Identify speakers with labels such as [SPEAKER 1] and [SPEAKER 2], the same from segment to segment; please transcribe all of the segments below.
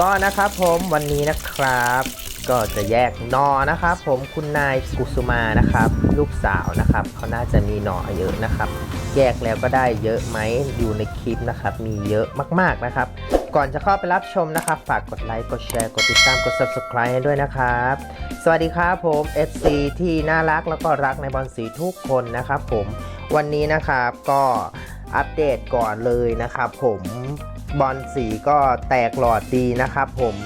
[SPEAKER 1] ก็นะครับผมวันนี้นะครับ ก็จะแยกหนอนะครับ ผมคุณนายกุสุมานะครับ ลูกสาวนะครับเขาน่าจะมีหนอเยอะนะครับ แยกแล้วก็ได้เยอะไหมอยู่ในคลิปนะครับ มีเยอะมากๆนะครับ ก่อนจะเข้าไปรับชมนะครับ ฝากกดไลค์กดแชร์กดติดตามกด subscribe ให้ด้วยนะครับ สวัสดีครับผม FC ที่น่ารักแล้วก็รักในบอลสีทุกคนนะครับ ผมวันนี้นะครับก็อัปเดตก่อนเลยนะครับ ผม บอลสีก็แตกหลอดดีนะครับ ผม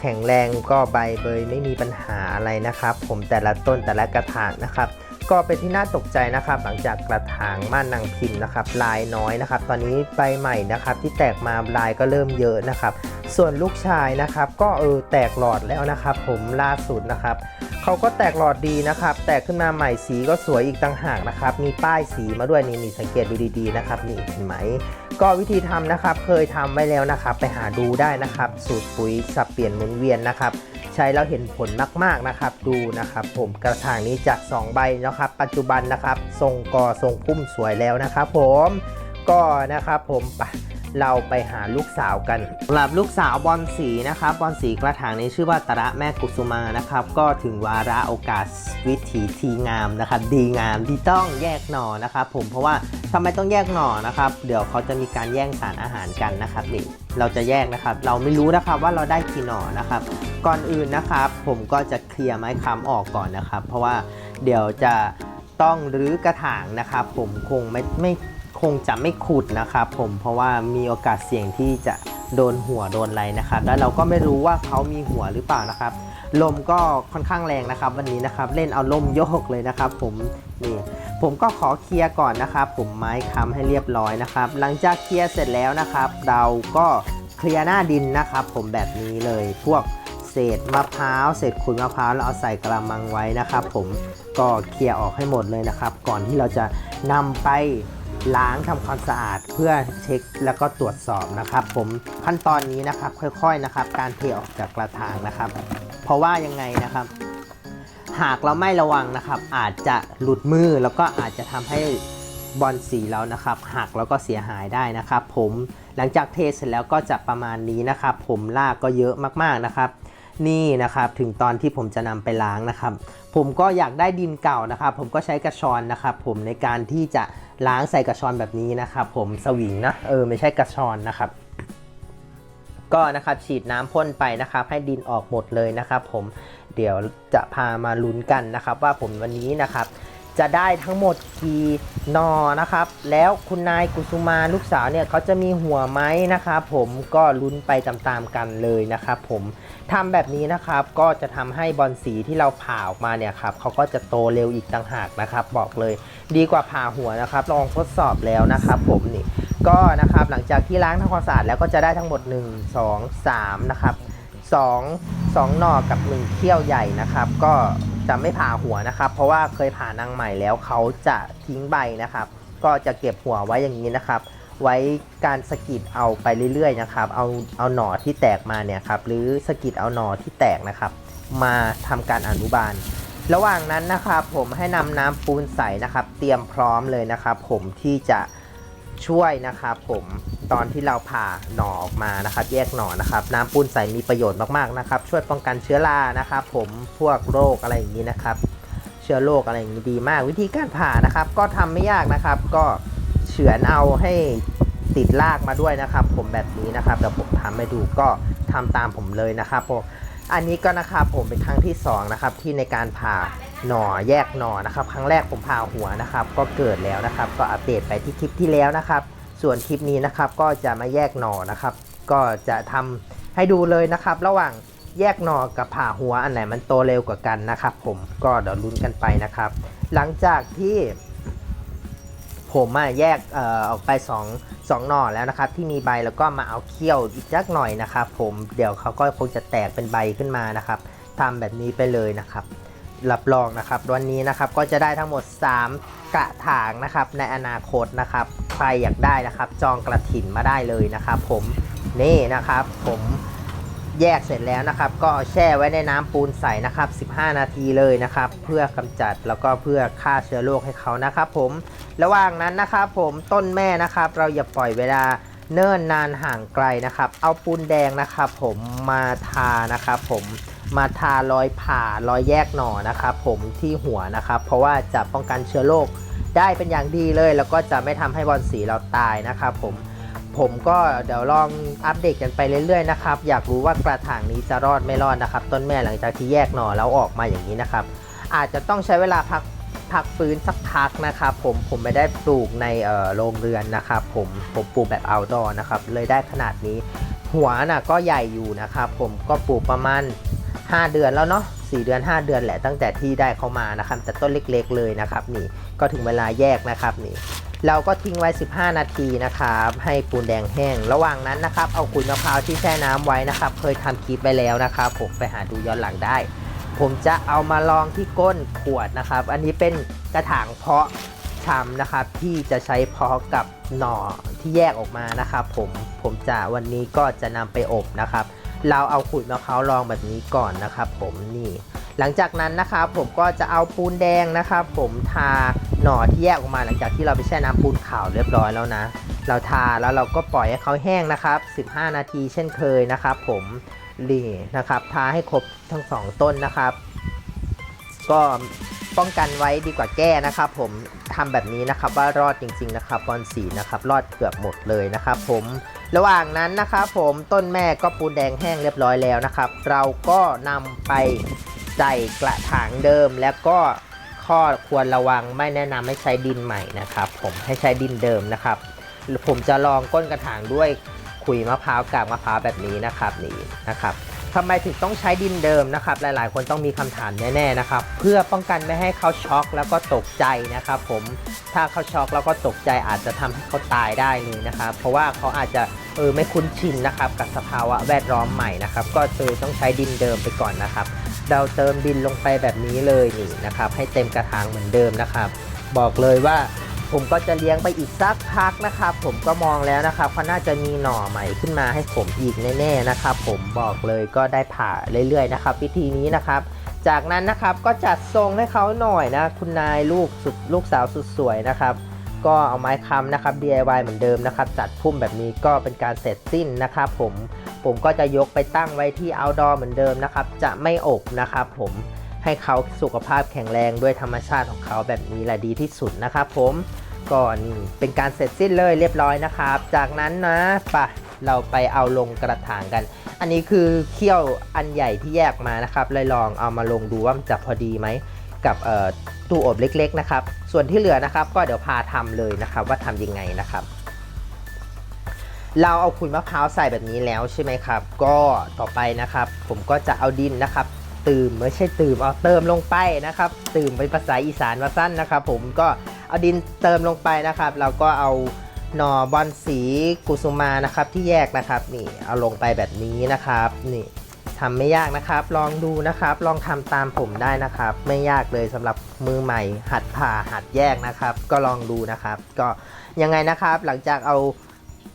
[SPEAKER 1] แข็งแรงก็ใบเบยไม่มีปัญหาอะไรนะครับ ผมแต่ละต้นแต่ละกระถางนะครับ ก็เป็นที่น่าตกใจนะครับ หลังจากกระถางม่านนางพิมพ์นะครับ ลายน้อยนะครับ ตอนนี้ใบใหม่นะครับ ที่แตกมาลายก็เริ่มเยอะนะครับ ส่วนลูกชายนะครับ ก็เออแตกหลอดแล้วนะครับ ผมล่าสุดนะครับ เขาก็แตกหลอดดีนะครับ แตกขึ้นมาใหม่สีก็สวยอีกต่างหากนะครับ มีป้ายสีมาด้วยนี่นี่สังเกตดูดีๆนะครับนี่เห็นไหม ก็วิธีทำนะครับ เคยทำไว้แล้วนะครับ ไปหาดูได้นะครับ สูตรปุ๋ยสับเปลี่ยนหมุนเวียนนะครับใช้แล้วเห็นผลมากๆนะครับดูนะครับ ผมกระถางนี้จาก 2 ใบนะครับ ปัจจุบันนะครับ ทรงกอทรงพุ่มสวยแล้วนะครับ ผมก็นะครับผมไป เราไปหาลูกสาวกันสำหรับลูกสาวบอลสีนะครับบอลสีกระถางนี้ชื่อว่าตระแม่กุสุมานะครับ ก็ถึงวาระโอกาสวิถีทีงามนะครับ ดีงามที่ต้องแยกหน่อนะครับ ผมเพราะว่าทำไมต้องแยกหน่อนะครับ เดี๋ยวเขาจะมีการแย่งสารอาหารกันนะครับนี่เราจะแยกนะครับ เราไม่รู้นะครับว่าเราได้กี่หน่อนะครับ ก่อนอื่นนะครับ ผมก็จะเคลียร์ไม้ค้ำออกก่อนนะครับ เพราะว่าเดี๋ยวจะต้องรื้อกระถางนะครับ ผมคงไม่ไม่ คงจะไม่ขุดนะครับผมเพราะว่ามีโอกาสเสี่ยงที่จะโดนหัวโดนอะไรนะครับ แล้วเราก็ไม่รู้ว่าเขามีหัวหรือเปล่านะครับ ลมก็ค่อนข้างแรงนะครับ วันนี้นะครับเล่นเอาลมโยกเลยนะครับ ผมนี่ผมก็ขอเคลียร์ก่อนนะครับ ผมไม้ค้ำให้เรียบร้อยนะครับ หลังจากเคลียร์เสร็จแล้วนะครับ เราก็เคลียร์หน้าดินนะครับ ผมแบบนี้เลยพวกเศษมะพร้าวเศษขุยมะพร้าวแล้วเอาใส่กระมังไว้นะครับ ผมก็เคลียร์ออกให้หมดเลยนะครับ ก่อนที่เราจะนำไป ล้างทำความสะอาดเพื่อเช็คแล้วก็ตรวจสอบนะครับ ผมขั้นตอนนี้นะครับค่อยๆนะครับ การเทออกจากกระถางนะครับ เพราะว่ายังไงนะครับ หากเราไม่ระวังนะครับ อาจจะหลุดมือแล้วก็อาจจะทำให้บอลสีเรานะครับหักแล้วก็เสียหายได้นะครับ ผมหลังจากเทเสร็จแล้วก็จะประมาณนี้นะครับ ผมลากก็เยอะมากๆนะครับนี่นะครับถึงตอนที่ผมจะนำไปล้างนะครับ ผมก็อยากได้ดินเก่านะครับ ผมก็ใช้กระชอนนะครับ ผมในการที่จะ ล้างใส่กระชอนแบบนี้นะครับผมสวิงนะเออไม่ใช่กระชอนนะครับก็นะครับฉีดน้ำพ่นไปนะครับ ให้ดินออกหมดเลยนะครับ ผมเดี๋ยวจะพามาลุ้นกันนะครับ ว่าผมวันนี้นะครับ จะได้ทั้งหมดกี่นอนะครับ แล้วคุณนายกุสุมาลูกสาวเนี่ยเขาจะมีหัวไหมนะครับผมก็ลุ้นไปตามๆกันเลยนะครับผมทำแบบนี้นะครับก็จะทำให้บอลสีที่เราผ่าออกมาเนี่ยครับเขาก็จะโตเร็วอีกต่างหากนะครับ บอกเลยดีกว่าผ่าหัวนะครับ ลองทดสอบแล้วนะครับ ผมนี่ก็นะครับหลังจากที่ล้างทำความสะอาดแล้วก็จะได้ทั้งหมด 1 2 3นะครับ2 2หน่อกับ 1เขี้ยวใหญ่นะครับ ก็ จะไม่ผ่าหัวนะครับ เพราะว่าเคยผ่านางใหม่แล้วเขาจะทิ้งใบนะครับ ก็จะเก็บหัวไว้อย่างนี้นะครับ ไว้การสกิดเอาไปเรื่อยๆนะครับ เอาเอาหน่อที่แตกมาเนี่ยครับหรือสกิดเอาหน่อที่แตกนะครับ มาทำการอนุบาล ระหว่างนั้นนะครับผมให้นำน้ำปูนใสนะครับ เตรียมพร้อมเลยนะครับ ผมที่จะช่วยนะครับผม ตอนที่เราผ่าหน่อออกมานะครับ แยกหน่อนะครับ น้ำปูนใสมีประโยชน์มากๆนะครับ ช่วยป้องกันเชื้อรานะครับ ผมพวกโรคอะไรอย่างนี้นะครับ เชื้อโรคอะไรอย่างนี้ดีมาก วิธีการผ่านะครับ ก็ทำไม่ยากนะครับ ก็เฉือนเอาให้ติดรากมาด้วยนะครับ ผมแบบนี้นะครับเดี๋ยวผมทำให้ดูก็ทำตามผมเลยนะครับผมอันนี้ก็นะครับผมเป็นครั้งที่2นะครับที่ในการผ่าหน่อแยกหน่อนะครับ ครั้งแรกผมผ่าหัวนะครับ ก็เกิดแล้วนะครับ ก็อัปเดตไปที่คลิปที่แล้วนะครับ ส่วนคลิปนี้นะครับก็จะมาแยกหน่อนะครับ ก็จะทำให้ดูเลยนะครับ ระหว่างแยกหน่อกับผ่าหัวอันไหนมันโตเร็วกว่ากันนะครับ ผมก็เดี๋ยวลุ้นกันไปนะครับ หลังจากที่ผมอะแยกเอ่อออกไป2 2หน่อแล้วนะครับ ที่มีใบแล้วก็มาเอาเขี้ยวอีกจักหน่อยนะครับ ผมเดี๋ยวเขาก็คงจะแตกเป็นใบขึ้นมานะครับทำแบบนี้ไปเลยนะครับ รับรองนะครับ วันนี้นะครับก็จะได้ทั้งหมด 3 กระถางนะครับ ในอนาคตนะครับ ใครอยากได้นะครับ จองกระถินมาได้เลยนะครับ ผมนี่นะครับ ผมแยกเสร็จแล้วนะครับ ก็แช่ไว้ในน้ำปูนใสนะครับ 15 นาทีเลยนะครับ เพื่อกำจัดแล้วก็เพื่อฆ่าเชื้อโรคให้เขานะครับ ผมระหว่างนั้นนะครับ ผมต้นแม่นะครับ เราอย่าปล่อยเวลาเนิ่นนานห่างไกลนะครับ เอาปูนแดงนะครับ ผมมาทานะครับ ผม มาทารอยผ่ารอยแยกหน่อนะครับผมที่หัวนะครับ เพราะว่าจะป้องกันเชื้อโรคได้เป็นอย่างดีเลย แล้วก็จะไม่ทำให้บอลสีเราตายนะครับผมผมก็เดี๋ยวลองอัปเดตกันไปเรื่อยๆนะครับ อยากรู้ว่ากระถางนี้จะรอดไม่รอดนะครับ ต้นแม่หลังจากที่แยกหน่อแล้วออกมาอย่างนี้นะครับ อาจจะต้องใช้เวลาพักพักฟื้นสักพักนะครับผมผมไม่ได้ปลูกในโรงเรือนนะครับผมผมปลูกแบบ outdoor นะครับเลยได้ขนาดนี้ หัวน่ะก็ใหญ่อยู่นะครับผมก็ปลูกประมาณ 5 เดือนแล้วเนาะ4เดือน 5 เดือนแหละตั้งแต่ที่ได้เขามานะครับแต่ต้นเล็ก ๆ เลยนะครับนี่ก็ถึงเวลาแยกนะครับนี่เราก็ทิ้งไว้ 15 นาทีนะครับให้ปูนแดงแห้ง ระหว่างนั้นนะครับเอาขุยมะพร้าวที่แช่น้ำไว้นะครับ เคยทำคลิปไปแล้วนะครับผมไปหาดูย้อนหลังได้ ผมจะเอามาลองที่ก้นขวดนะครับ อันนี้เป็นกระถางเพาะชำนะครับที่จะใช้เพาะกับหน่อที่แยกออกมานะครับ ผมผมจะวันนี้ก็จะนำไปอบนะครับ เราเอาขุยมะพร้าวรองแบบนี้ก่อนนะครับผมนี่หลังจากนั้นนะครับผมก็จะเอาปูนแดงนะครับผมทาหน่อที่แยกออกมาหลังจากที่เราไปแช่น้ำปูนขาวเรียบร้อยแล้วนะ เราทาแล้วเราก็ปล่อยให้เขาแห้งนะครับ 15 นาทีเช่นเคยนะครับ ผมนี่นะครับ ทาให้ครบทั้งสองต้นนะครับ ก็ ป้องกันไว้ดีกว่าแก้นะครับผมทำแบบนี้นะครับว่ารอดจริง ๆ นะครับบอลสีนะครับรอดเกือบหมดเลยนะครับผมระหว่างนั้นนะครับผมต้นแม่ก็ปูนแดงแห้งเรียบร้อยแล้วนะครับ เราก็นำไปใส่กระถางเดิมแล้วก็ข้อควรระวังไม่แนะนำให้ใช้ดินใหม่นะครับ ผมให้ใช้ดินเดิมนะครับ ผมจะลองก้นกระถางด้วยขุยมะพร้าวกากมะพร้าวแบบนี้นะครับนี่นะครับ ทำไมถึงต้องใช้ดินเดิมนะครับ หลายๆ คนต้องมีคำถามแน่ๆนะครับ เพื่อป้องกันไม่ให้เขาช็อกแล้วก็ตกใจนะครับผม ถ้าเขาช็อกแล้วก็ตกใจอาจจะทำให้เขาตายได้เลยนะครับ เพราะว่าเขาอาจจะเออไม่คุ้นชินนะครับกับสภาวะแวดล้อมใหม่นะครับ ก็เลยต้องใช้ดินเดิมไปก่อนนะครับ เราเติมดินลงไปแบบนี้เลยนี่นะครับ ให้เต็มกระถางเหมือนเดิมนะครับ บอกเลยว่า ผมก็จะเลี้ยงไปอีกสักพักนะครับผมก็มองแล้วนะครับเขาน่าจะมีหน่อใหม่ขึ้นมาให้ผมอีกแน่ๆนะครับผมบอกเลยก็ได้ผ่าเรื่อยๆนะครับ วิธีนี้นะครับจากนั้นนะครับก็จัดทรงให้เขาหน่อยนะคุณนายลูกสุดลูกสาวสุดสวยนะครับ ก็เอาไม้ค้ำนะครับ DIY เหมือนเดิมนะครับ จัดพุ่มแบบนี้ก็เป็นการเสร็จสิ้นนะครับ ผมผมก็จะยกไปตั้งไว้ที่ outdoor เหมือนเดิมนะครับ จะไม่อบนะครับ ผมให้เขาสุขภาพแข็งแรงด้วยธรรมชาติของเขาแบบนี้แหละดีที่สุดนะครับ ผม ก็นี่เป็นการเสร็จสิ้นเลยเรียบร้อยนะครับ จากนั้นนะปะเราไปเอาลงกระถางกัน อันนี้คือเขี้ยวอันใหญ่ที่แยกมานะครับ เลยลองเอามาลงดูว่ามันจะพอดีไหมกับตู้อบเล็กๆนะครับ ส่วนที่เหลือนะครับ ก็เดี๋ยวพาทำเลยนะครับ ว่าทำยังไงนะครับ เราเอาขุยมะพร้าวใส่แบบนี้แล้วใช่ไหมครับ ก็ต่อไปนะครับ ผมก็จะเอาดินนะครับตื่มไม่ใช่ตื่มเอาเติมลงไปนะครับ ตื่มเป็นภาษาอีสานว่าสั้นนะครับ ผมก็ เอาดินเติมลงไปนะครับ เราก็เอาหน่อบอลสีกุสุมานะครับที่แยกนะครับนี่เอาลงไปแบบนี้นะครับนี่ทำไม่ยากนะครับ ลองดูนะครับ ลองทำตามผมได้นะครับ ไม่ยากเลยสำหรับมือใหม่ หัดผ่าหัดแยกนะครับ ก็ลองดูนะครับ ก็ยังไงนะครับหลังจากเอา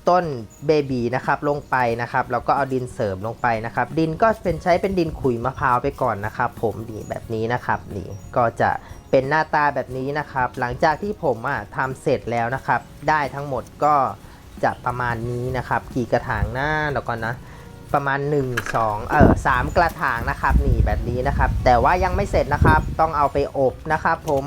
[SPEAKER 1] ต้นเบบีนะครับลงไปนะครับเราก็เอาดินเสริมลงไปนะครับ ดินก็เป็นใช้เป็นดินขุยมะพร้าวไปก่อนนะครับ ผมนี่แบบนี้นะครับนี่ก็จะเป็นหน้าตาแบบนี้นะครับ หลังจากที่ผมอะทำเสร็จแล้วนะครับ ได้ทั้งหมดก็จะประมาณนี้นะครับ กี่กระถางหน้าแล้วก็นะประมาณ 1 2 เออ3กระถางนะครับนี่แบบนี้นะครับ แต่ว่ายังไม่เสร็จนะครับ ต้องเอาไปอบนะครับ ผม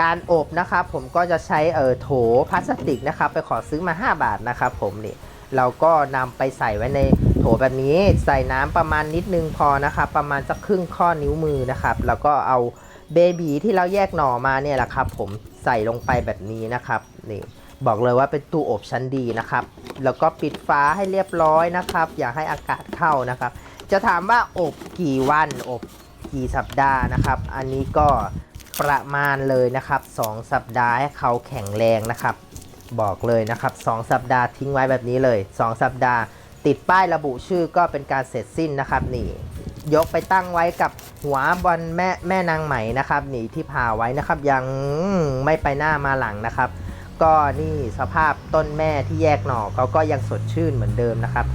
[SPEAKER 1] การอบนะครับผมก็จะใช้เออโถพลาสติกนะครับไปขอซื้อมา 5 บาทนะครับผมนี่เราก็นำไปใส่ไว้ในโถแบบนี้ ใส่น้ำประมาณนิดนึงพอนะครับประมาณสักครึ่งข้อนิ้วมือนะครับแล้วก็เอาเบบีที่เราแยกหน่อมาเนี่ยแหละครับผมใส่ลงไปแบบนี้นะครับนี่บอกเลยว่าเป็นตู้อบชั้นดีนะครับ แล้วก็ปิดฝาให้เรียบร้อยนะครับ อย่าให้อากาศเข้านะครับ จะถามว่าอบกี่วันอบกี่สัปดาห์นะครับ อันนี้ก็ ประมาณเลยนะครับ 2 สัปดาห์ให้เขาแข็งแรงนะครับ บอกเลยนะครับ 2 สัปดาห์ทิ้งไว้แบบนี้เลย 2 สัปดาห์ ติดป้ายระบุชื่อก็เป็นการเสร็จสิ้นนะครับนี่ยกไปตั้งไว้กับหัวบอลแม่แม่นางไหมนะครับนี่ที่ผ่าไว้นะครับ ยังไม่ไปหน้ามาหลังนะครับ ก็นี่สภาพต้นแม่ที่แยกหน่อเขาก็ยังสดชื่นเหมือนเดิมนะครับ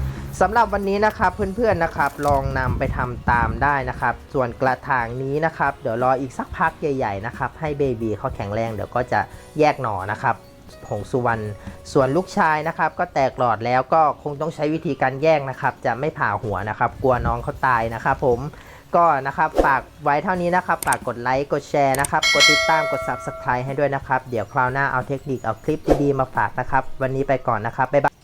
[SPEAKER 1] สำหรับวันนี้นะครับเพื่อนๆนะครับลองนำไปทำตามได้นะครับ ส่วนกระถางนี้นะครับ เดี๋ยวรออีกสักพักใหญ่ๆนะครับให้เบบีเขาแข็งแรงเดี๋ยวก็จะแยกหน่อนะครับหงสุวรรณส่วนลูกชายนะครับก็แตกหลอดแล้วก็คงต้องใช้วิธีการแยกนะครับ จะไม่ผ่าหัวนะครับ กลัวน้องเขาตายนะครับ ผมก็นะครับฝากไว้เท่านี้นะครับฝากกดไลค์กดแชร์นะครับ กดติดตามกด Subscribe ให้ด้วยนะครับ เดี๋ยวคราวหน้าเอาเทคนิคเอาคลิปดีๆมาฝากนะครับ วันนี้ไปก่อนนะครับบ๊ายบาย